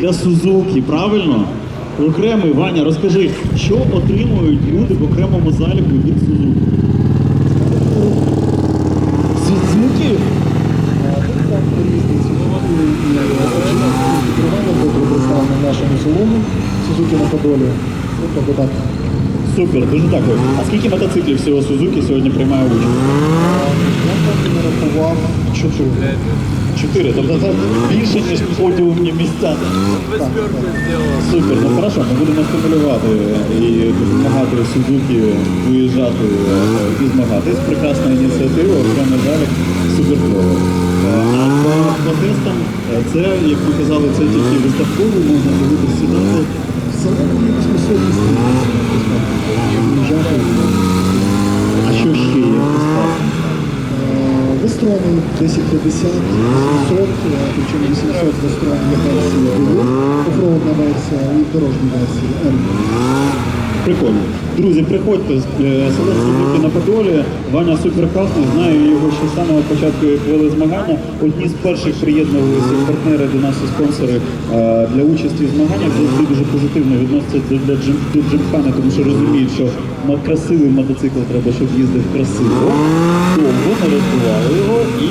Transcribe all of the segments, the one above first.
для Сузуки, правильно? Окремий, Ваня, розкажи, що отримують люди в окремому заліку від Сузуки? Сузуки? в нашому салоні Сузуки на Подолі. Супер, дуже дякую. А скільки мотоциклів всього Сузуки сьогодні приймає участь? Я так не рахував чотири. 4. Тобто це більше, ніж подіумні місця. Супер, ну хорошо, ми будемо стимулювати і допомагати Судуки виїжджати е, і змагатись. Прекрасна ініціатива, яка, на жаль, суперклова. А по тестам е, це, як ви казали, це тільки виставково, можна дивитися сідати. Саме 800 Вестрони 1050, 700, е, причому 800 Вестрон версії, офроудна версія і дорожня версія. Прикольно. Друзі, приходьте з е, село на Подолі. Ваня супер класний, знаю його ще з самого початку, вели змагання. Одні з перших приєднувалися партнери до нас і спонсори е, для участі в змаганнях. Завжди дуже позитивно відносяться до, джим, до джимхана, тому що розуміють, що на красивий мотоцикл треба, щоб їздив красиво. Довго не розбивали його і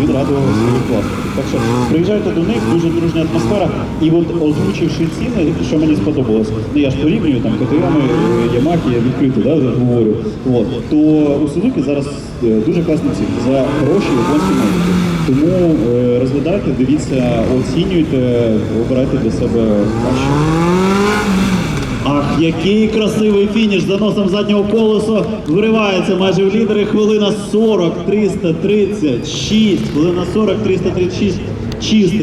він радував свою власнику. Так що приїжджайте до них, дуже дружня атмосфера. І от озвучивши ціни, що мені сподобалось, ну я ж порівнюю там КТМ, Ямахи, я відкрито да, говорю. От, то у Сузуки зараз е, дуже класні ціни за хороші японські мотики. Тому е, розглядайте, дивіться, оцінюйте, обирайте для себе краще. Який красивий фініш за носом заднього колесу виривається майже в лідери. Хвилина 40, 336. Хвилина 40, 336. Чистий.